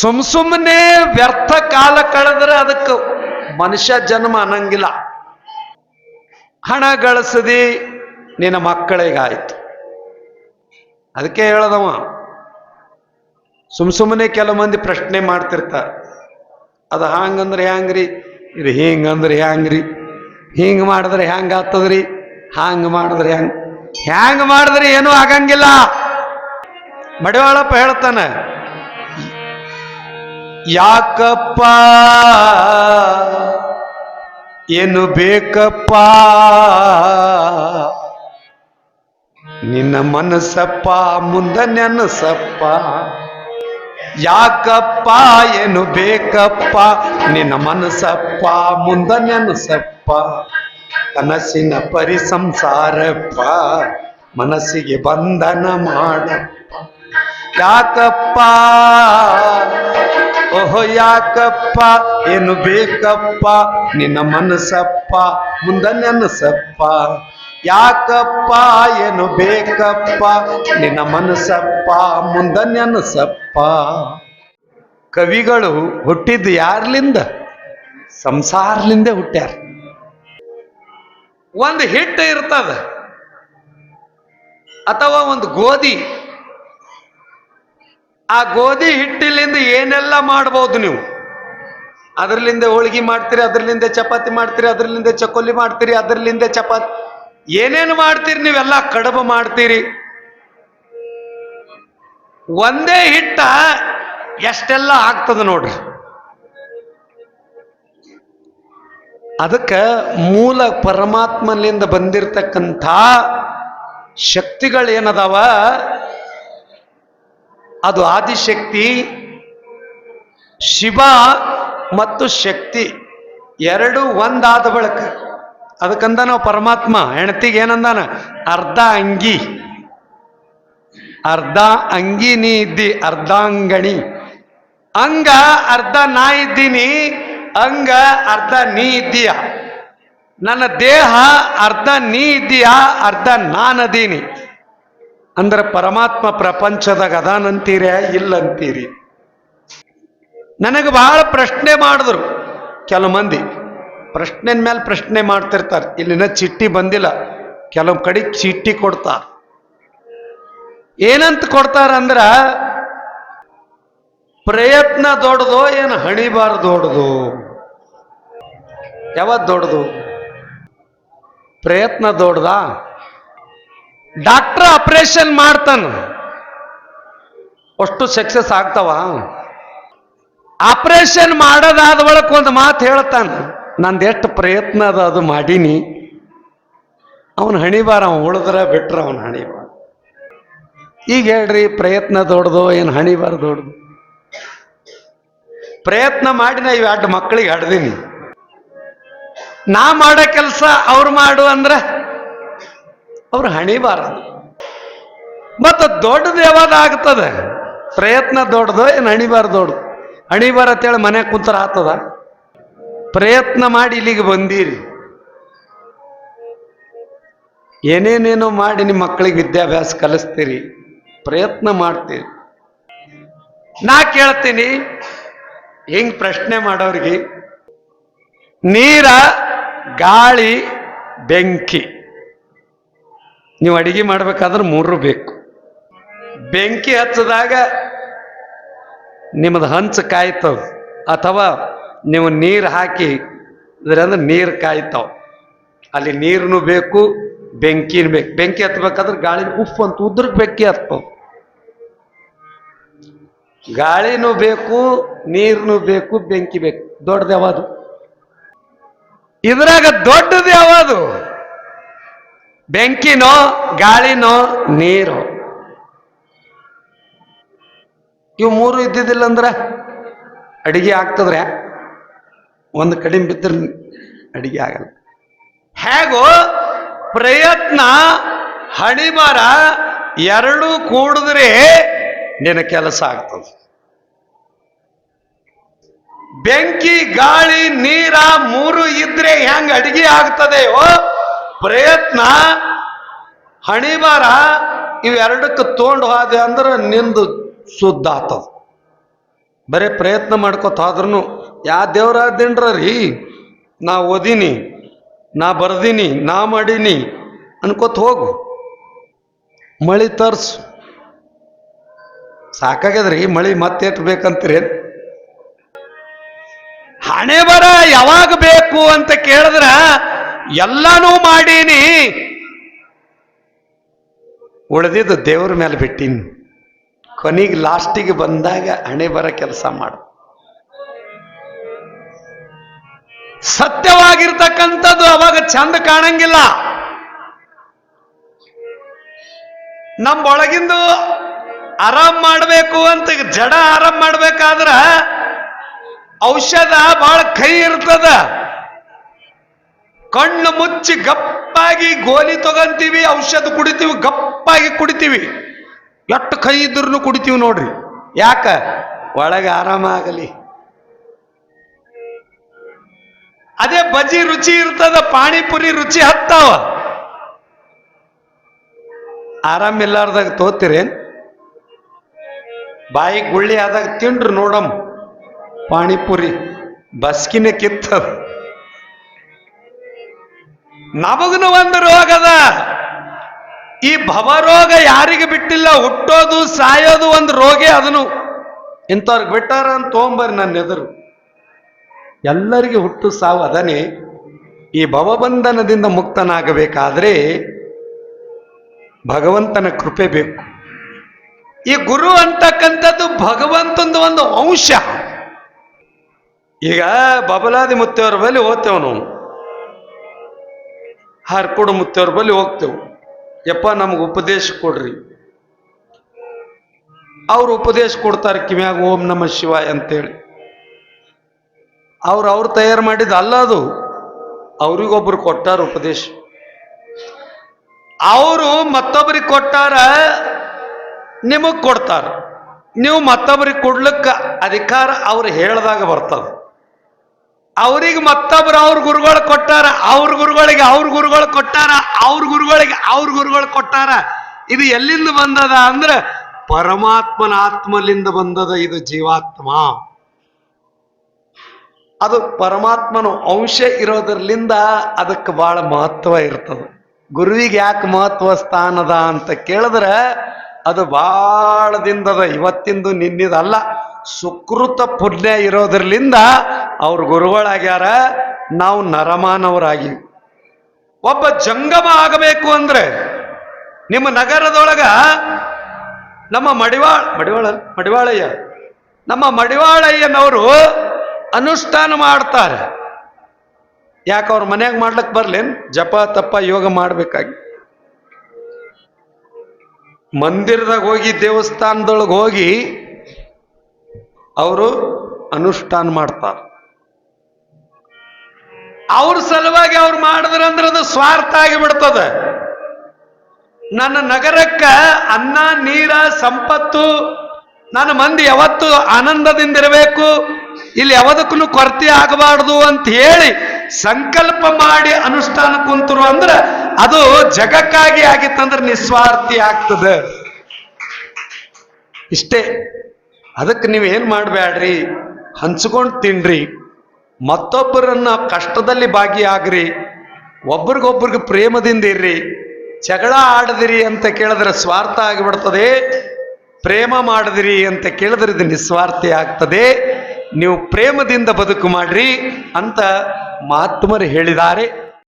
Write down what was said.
ಸುಮ್ ಸುಮ್ಮನೆ ವ್ಯರ್ಥ ಕಾಲ ಕಳೆದ್ರೆ ಅದಕ್ಕೆ ಮನುಷ್ಯ ಜನ್ಮ ಅನ್ನಂಗಿಲ್ಲ. ಹಣ ಗಳಿಸದಿ, ನಿನ್ನ ಮಕ್ಕಳಿಗಾಯ್ತು. ಅದಕ್ಕೆ ಹೇಳದವ, ಸುಮ್ ಸುಮ್ಮನೆ ಕೆಲವು ಮಂದಿ ಪ್ರಶ್ನೆ ಮಾಡ್ತಿರ್ತಾರೆ. ಅದು ಹಾಂಗಂದ್ರೆ ಹ್ಯಾಂಗ್ರಿ? ಇದು ಹಿಂಗಂದ್ರೆ ಹ್ಯಾಂಗ್ರಿ? ಹಿಂಗೆ ಮಾಡಿದ್ರೆ ಹ್ಯಾಂಗ ಆತದ್ರಿ ಹಾಂಗ್ ಮಾಡಿದ್ರೆ ಹೆಂಗ್ ಹ್ಯಾಂಗ ಮಾಡಿದ್ರೆ ಏನೂ ಆಗಂಗಿಲ್ಲ. ಮಡಿವಾಳಪ್ಪ ಹೇಳ್ತಾನೆ ಯಾಕಪ್ಪ? ಏನು ಬೇಕಪ್ಪ? ನಿನ್ನ ಮನಸ್ಸಪ್ಪ, ಮುಂದ ನೆನಸಪ್ಪ. ಯಾಕಪ್ಪ? ಏನು ಬೇಕಪ್ಪ? ನಿನ್ನ ಮನಸ್ಸಪ್ಪ, ಮುಂದ ನೆನಸಪ್ಪ. ಕನಸಿನ ಪರಿ ಸಂಸಾರಪ್ಪ ಮನಸ್ಸಿಗೆ ಬಂಧನ ಮಾಡಪ್ಪ. ಯಾಕಪ್ಪ? ಓಹೋ ಯಾಕಪ್ಪ? ಏನು ಬೇಕಪ್ಪ? ನಿನ್ನ ಮನಸ್ಸಪ್ಪ? ಮುಂದ ನೆನಸಪ್ಪ. ಯಾಕಪ್ಪ? ಏನು ಬೇಕಪ್ಪ? ನಿನ್ನ ಮನಸ್ಸಪ್ಪ? ಮುಂದ ನೆನಸಪ್ಪ. ಕವಿಗಳು ಹುಟ್ಟಿದ್ದು ಯಾರ್ಲಿಂದ? ಸಂಸಾರ್ಲಿಂದ ಹುಟ್ಟ್ಯಾರ. ಒಂದು ಹಿಟ್ಟು ಇರ್ತದ. ಅಥವಾ ಒಂದು ಗೋಧಿ. ಆ ಗೋಧಿ ಹಿಟ್ಟಿಲಿಂದ ಏನೆಲ್ಲ ಮಾಡ್ಬೋದು ನೀವು? ಅದರಲ್ಲಿಂದ ಹೋಳಿಗೆ ಮಾಡ್ತೀರಿ, ಅದರಲ್ಲಿಂದ ಚಪಾತಿ ಮಾಡ್ತೀರಿ, ಅದರಲ್ಲಿಂದ ಚಕೋಲಿ ಮಾಡ್ತೀರಿ, ಅದರಲ್ಲಿಂದ ಚಪಾತಿ ಏನೇನು ಮಾಡ್ತೀರಿ ನೀವೆಲ್ಲ ಕಡಬು ಮಾಡ್ತೀರಿ? ಒಂದೇ ಹಿಟ್ಟ ಎಷ್ಟೆಲ್ಲ ಆಗ್ತದ ನೋಡ್ರಿ. ಅದಕ್ಕೆ ಮೂಲ ಪರಮಾತ್ಮನಿಂದ ಬಂದಿರತಕ್ಕಂಥ ಶಕ್ತಿಗಳೇನದಾವ? ಅದು ಆದಿಶಕ್ತಿ, ಶಿವ ಮತ್ತು ಶಕ್ತಿ. ಎರಡು ಒಂದಾದ ಬಳಕ. ಅದಕ್ಕಂದ ನಾವು ಪರಮಾತ್ಮ ಹೆಣತಿಗೆ ಏನಂದಾನ? ಅರ್ಧ ಅಂಗಿ. ಅರ್ಧ ಅಂಗಿ ನೀ ಇದ್ದಿ ಅರ್ಧಾಂಗಣಿ ಅಂಗ ಅರ್ಧ ನಾ ಇದ್ದೀನಿ, ಅಂಗ ಅರ್ಧ ನೀ ಇದ್ದೀಯ? ನನ್ನ ದೇಹ ಅರ್ಧ ನೀ ಇದ್ದೀಯ, ಅರ್ಧ ನಾನದೀನಿ ಅಂದ್ರೆ ಪರಮಾತ್ಮ ಪ್ರಪಂಚದಾಗ ಅದಾನಂತೀರ ಇಲ್ಲಂತೀರಿ. ನನಗೆ ಬಹಳ ಪ್ರಶ್ನೆ ಮಾಡಿದ್ರು ಕೆಲವು ಮಂದಿ. ಪ್ರಶ್ನೆ ಮೇಲೆ ಪ್ರಶ್ನೆ ಮಾಡ್ತಿರ್ತಾರೆ. ಇಲ್ಲಿನ ಚಿಟ್ಟಿ ಬಂದಿಲ್ಲ. ಕೆಲವು ಕಡೆ ಚಿಟ್ಟಿ ಕೊಡ್ತಾರ. ಏನಂತ ಕೊಡ್ತಾರ ಅಂದ್ರ, ಪ್ರಯತ್ನ ದೊಡ್ಡದು ಏನು ಹಣಿಬಾರ ದೊಡ್ಡದು? ಯಾವತ್ತು ದೊಡ್ಡದು? ಪ್ರಯತ್ನ ದೊಡ್ಡದಾ? ಡಾಕ್ಟರ್ ಆಪರೇಷನ್ ಮಾಡ್ತಾನ. ಅಷ್ಟು ಸಕ್ಸಸ್ ಆಗ್ತಾವ. ಆಪರೇಷನ್ ಮಾಡೋದಾದ ಒಳಕ್ ಒಂದು ಮಾತು ಹೇಳ್ತಾನ. ನಂದು ಎಷ್ಟು ಪ್ರಯತ್ನ ಅದ ಅದು ಮಾಡೀನಿ. ಅವನ ಹಣಿಬಾರ, ಅವನು ಉಳಿದ್ರ ಬಿಟ್ರ ಅವನ ಹಣಿಬಾರ. ಈಗ ಹೇಳ್ರಿ, ಪ್ರಯತ್ನ ದೊಡ್ದು ಏನು ಹಣಿಬಾರ ದೊಡ್ದು ಪ್ರಯತ್ನ ಮಾಡಿ ನಾ ಇವ್ ಎರಡು ಮಕ್ಕಳಿಗೆ ಹಡ್ದೀನಿ. ನಾ ಮಾಡೋ ಕೆಲಸ ಅವ್ರು ಮಾಡು ಅಂದ್ರೆ ಅವ್ರು ಹಣಿಬಾರದು. ಮತ್ತು ದೊಡ್ಡದು ಯಾವಾಗ ಆಗ್ತದೆ? ಪ್ರಯತ್ನ ದೊಡ್ಡದು ಏನು ಹಣಿಬಾರ ದೊಡ್ಡದು? ಹಣಿಬಾರ ಅಂತೇಳಿ ಮನೆ ಕುಂತರ ಆಗ್ತದ? ಪ್ರಯತ್ನ ಮಾಡಿ ಇಲ್ಲಿಗೆ ಬಂದೀರಿ. ಏನೇನೇನೋ ಮಾಡಿ ನಿಮ್ಮ ಮಕ್ಕಳಿಗೆ ವಿದ್ಯಾಭ್ಯಾಸ ಕಲಿಸ್ತೀರಿ. ಪ್ರಯತ್ನ ಮಾಡ್ತೀರಿ. ನಾ ಕೇಳ್ತೀನಿ, ಹೆಂಗ್ ಪ್ರಶ್ನೆ ಮಾಡೋರಿಗೆ, ನೀರ, ಗಾಳಿ, ಬೆಂಕಿ. ನೀವು ಅಡಿಗೆ ಮಾಡ್ಬೇಕಾದ್ರೆ ಮೂರು ಬೇಕು. ಬೆಂಕಿ ಹಚ್ಚದಾಗ ನಿಮ್ಮದು ಹಂಚು ಕಾಯ್ತವ. ಅಥವಾ ನೀವು ನೀರು ಹಾಕಿ ಅಂದ್ರೆ ನೀರು ಕಾಯ್ತಾವ. ಅಲ್ಲಿ ನೀರನ್ನು ಬೇಕು, ಬೆಂಕಿನ ಬೇಕು. ಬೆಂಕಿ ಹತ್ಬೇಕಾದ್ರೆ ಗಾಳಿ ಉಫ್ ಅಂತ ಉದ್ರಕ್ಕೆ ಬೆಂಕಿ ಹತ್ತವ. ಗಾಳಿನೂ ಬೇಕು, ನೀರ್ನು ಬೇಕು, ಬೆಂಕಿ ಬೇಕು. ದೊಡ್ಡದು ಯಾವುದು ಇದ್ರಾಗ ದೊಡ್ಡದು ಯಾವುದು ಬೆಂಕಿನೋ, ಗಾಳಿನೋ, ನೀರು. ಇವು ಮೂರು ಇದ್ದಿದ್ದಿಲ್ಲ ಅಂದ್ರೆ ಅಡಿಗೆ ಆಗ್ತದ್ರೆ ಒಂದು ಕಡಿಮೆ ಬಿದ್ದರೆ ಅಡಿಗೆ ಆಗಲ್ಲ. ಹೇಗೋ ಪ್ರಯತ್ನ, ಹಣಿಬಾರ ಎರಡೂ ಕೂಡಿದ್ರೆ ನಿನ್ನ ಕೆಲಸ ಆಗ್ತದೆ. ಬೆಂಕಿ, ಗಾಳಿ, ನೀರ ಮೂರು ಇದ್ರೆ ಹೆಂಗ್ ಅಡಿಗೆ ಆಗ್ತದೆಯೋ ಪ್ರಯತ್ನ, ಹಣಿಬಾರ, ಇವೆರಡಕ್ಕೆ ತೊಗೊಂಡು ಹೋದೆ ಅಂದ್ರೆ ನಿಂದು ಶುದ್ಧ ಆತದ. ಬರೇ ಪ್ರಯತ್ನ ಮಾಡ್ಕೊತ ಆದ್ರೂ ಯಾ ದೇವ್ರ ರೀ, ನಾ ಓದೀನಿ, ನಾ ಬರ್ದೀನಿ, ನಾ ಮಾಡೀನಿ, ಅನ್ಕೋತ ಹೋಗು. ಮಳಿ ತರ್ಸು. ಸಾಕಾಗ್ಯದ್ರಿ, ಮಳಿ ಮತ್ತೇಟ್ ಬೇಕಂತೀರಿ? ಹಣೆ ಬರ ಯಾವಾಗ ಬೇಕು ಅಂತ ಕೇಳಿದ್ರ ಎಲ್ಲಾನು ಮಾಡೀನಿ. ಉಳಿದಿದ್ದು ದೇವ್ರ ಮೇಲೆ ಬಿಟ್ಟೀನಿ. ಕೊನೆಗೆ ಲಾಸ್ಟಿಗೆ ಬಂದಾಗ ಹಣೆ ಬರ ಕೆಲಸ ಮಾಡು. ಸತ್ಯವಾಗಿರ್ತಕ್ಕಂಥದ್ದು ಅವಾಗ ಚಂದ ಕಾಣಂಗಿಲ್ಲ. ನಮ್ಮೊಳಗಿಂದು ಆರಾಮ್ ಮಾಡಬೇಕು ಅಂತ ಜಡ ಆರಾಮ್ ಮಾಡ್ಬೇಕಾದ್ರ ಔಷಧ ಬಹಳ ಕೈ ಇರ್ತದ. ಕಣ್ಣು ಮುಚ್ಚಿ ಗಪ್ಪಾಗಿ ಗೋಲಿ ತಗೊಂತೀವಿ, ಔಷಧ ಕುಡಿತೀವಿ, ಗಪ್ಪಾಗಿ ಕುಡಿತೀವಿ. ಎಷ್ಟು ಕೈ ಇದ್ರೂ ಕುಡಿತೀವಿ ನೋಡ್ರಿ. ಯಾಕ? ಒಳಗೆ ಆರಾಮ ಆಗಲಿ. ಅದೇ ಬಜಿ ರುಚಿ ಇರ್ತದ ಪಾಣಿಪುರಿ ರುಚಿ ಹತ್ತಾವ. ಆರಾಮಿಲ್ಲಾರ್ದಾಗ ತೋತಿರೇನ್ ಬಾಯಿ ಗುಳ್ಳಿ ಆದಾಗ ತಿಂಡ್ರು ನೋಡಮ್. ಪಾಣಿಪುರಿ ಬಸ್ಕಿನ ಕಿತ್ತದ. ನಮಗನು ಒಂದು ರೋಗದ. ಈ ಭವರೋಗ ಯಾರಿಗೆ ಬಿಟ್ಟಿಲ್ಲ, ಹುಟ್ಟೋದು, ಸಾಯೋದು ಒಂದು ರೋಗೇ ಅದನ್ನು. ಇಂಥವ್ರಿಗೆ ಬಿಟ್ಟಾರ ಅಂತ ತೊಗೊಂಬರ್ರಿ ನನ್ನ ಎದುರು. ಎಲ್ಲರಿಗೆ ಹುಟ್ಟು ಸಾವು ಅದನೇ ಈ ಭವಬಂಧನದಿಂದ ಮುಕ್ತನಾಗಬೇಕಾದ್ರೆ ಭಗವಂತನ ಕೃಪೆ ಬೇಕು. ಈ ಗುರು ಅಂತಕ್ಕಂಥದ್ದು ಭಗವಂತಂದು ಒಂದು ಅಂಶ. ಈಗ ಬಬಲಾದಿ ಮುತ್ತೆಯವರ ಬಳಿ ಹೋಗ್ತೇವೆ ನಾವು ಹರ್ಕೊಡು ಮುತ್ತವ್ರ ಬಳಿ ಹೋಗ್ತೇವೆ. ಯಪ್ಪ, ನಮ್ಗೆ ಉಪದೇಶ ಕೊಡ್ರಿ. ಅವ್ರು ಉಪದೇಶ ಕೊಡ್ತಾರೆ ಕಿವ್ಯಾಗ ಓಂ ನಮ ಶಿವಾಯ ಅಂತೇಳಿ. ಅವ್ರು ಅವ್ರು ತಯಾರು ಮಾಡಿದ ಅಲ್ಲ ಅದು. ಅವ್ರಿಗೊಬ್ರು ಕೊಟ್ಟಾರ ಉಪದೇಶ. ಅವರು ಮತ್ತೊಬ್ರಿಗೆ ಕೊಟ್ಟಾರ, ನಿಮಗ್ ಕೊಡ್ತಾರ. ನೀವು ಮತ್ತೊಬ್ರಿಗೆ ಕೊಡ್ಲಿಕ್ಕೆ ಅಧಿಕಾರ ಅವ್ರು ಹೇಳ್ದಾಗ ಬರ್ತದ. ಅವ್ರಿಗೆ ಮತ್ತೊಬ್ರು ಅವ್ರ ಗುರುಗಳು ಕೊಟ್ಟಾರ, ಅವ್ರ ಗುರುಗಳಿಗೆ ಅವ್ರ ಗುರುಗಳು ಕೊಟ್ಟಾರ, ಅವ್ರ ಗುರುಗಳಿಗೆ ಅವ್ರ ಗುರುಗಳು ಕೊಟ್ಟಾರ. ಇದು ಎಲ್ಲಿಂದ ಬಂದದ ಅಂದ್ರೆ ಪರಮಾತ್ಮನ ಆತ್ಮಲಿಂದ ಬಂದದ ಇದು ಜೀವಾತ್ಮ. ಅದು ಪರಮಾತ್ಮನ ಅಂಶ ಇರೋದ್ರಲಿಂದ ಅದಕ್ಕೆ ಬಹಳ ಮಹತ್ವ ಇರ್ತದೆ. ಗುರುವಿಗೆ ಯಾಕೆ ಮಹತ್ವ ಸ್ಥಾನದ ಅಂತ ಕೇಳಿದ್ರೆ ಅದು ಬಹಳ ದಿನದ, ಇವತ್ತಿಂದು ನಿನ್ನಿದಲ್ಲ, ಸುಕೃತ ಪುಣ್ಯ ಇರೋದ್ರಲಿಂದ ಅವ್ರ ಗುರುಗಳಾಗ್ಯಾರ, ನಾವು ನರಮಾನವರಾಗಿ. ಒಬ್ಬ ಜಂಗಮ ಆಗಬೇಕು ಅಂದ್ರೆ ನಿಮ್ಮ ನಗರದೊಳಗ ನಮ್ಮ ಮಡಿವಾಳ ಮಡಿವಾಳ, ಮಡಿವಾಳಯ್ಯ, ನಮ್ಮ ಮಡಿವಾಳಯ್ಯನವರು ಅನುಷ್ಠಾನ ಮಾಡ್ತಾರೆ. ಯಾಕೆ ಅವ್ರ ಮನ್ಯಾಗ ಮಾಡ್ಲಕ್ ಬರ್ಲಿನ್? ಜಪ ತಪ್ಪ ಯೋಗ ಮಾಡ್ಬೇಕಾಗಿ. ಮಂದಿರದಾಗ ಹೋಗಿ, ದೇವಸ್ಥಾನದೊಳಗೆ ಹೋಗಿ, ಅವರು ಅನುಷ್ಠಾನ ಮಾಡ್ತಾರೆ. ಅವ್ರ ಸಲುವಾಗಿ ಅವ್ರು ಮಾಡಿದ್ರಂದ್ರೆ ಅದು ಸ್ವಾರ್ಥ ಆಗಿಬಿಡ್ತದ. ನನ್ನ ನಗರಕ್ಕ ಅನ್ನ, ನೀರ, ಸಂಪತ್ತು, ನನ್ನ ಮಂದಿ ಯಾವತ್ತು ಆನಂದದಿಂದಿರಬೇಕು ಇಲ್ಲಿ ಯಾವದಕ್ಕೂ ಕೊರತೆ ಆಗಬಾರ್ದು ಅಂತ ಹೇಳಿ ಸಂಕಲ್ಪ ಮಾಡಿ ಅನುಷ್ಠಾನ ಕುಂತರು ಅಂದ್ರೆ ಅದು ಜಗಕ್ಕಾಗಿ ಆಗಿತ್ತಂದ್ರೆ ನಿಸ್ವಾರ್ಥಿ ಆಗ್ತದೆ. ಇಷ್ಟೇ. ಅದಕ್ಕೆ ನೀವು ಏನು ಮಾಡಬೇಡ್ರಿ ಹಂಚ್ಕೊಂಡು ತಿನ್ರಿ. ಮತ್ತೊಬ್ಬರನ್ನ ಕಷ್ಟದಲ್ಲಿ ಭಾಗಿಯಾಗ್ರಿ, ಒಬ್ರಿಗೊಬ್ರಿಗೆ ಪ್ರೇಮದಿಂದ ಇರ್ರಿ, ಜಗಳ ಆಡದಿರಿ ಅಂತ ಕೇಳಿದ್ರೆ ಸ್ವಾರ್ಥ ಆಗಿಬಿಡ್ತದೆ, ಪ್ರೇಮ ಮಾಡಿದಿರಿ ಅಂತ ಕೇಳಿದ್ರೆ ಇದು ನಿಸ್ವಾರ್ಥಿ ಆಗ್ತದೆ. ನೀವು ಪ್ರೇಮದಿಂದ ಬದುಕು ಮಾಡ್ರಿ ಅಂತ ಮಹಾತ್ಮರು ಹೇಳಿದ್ದಾರೆ.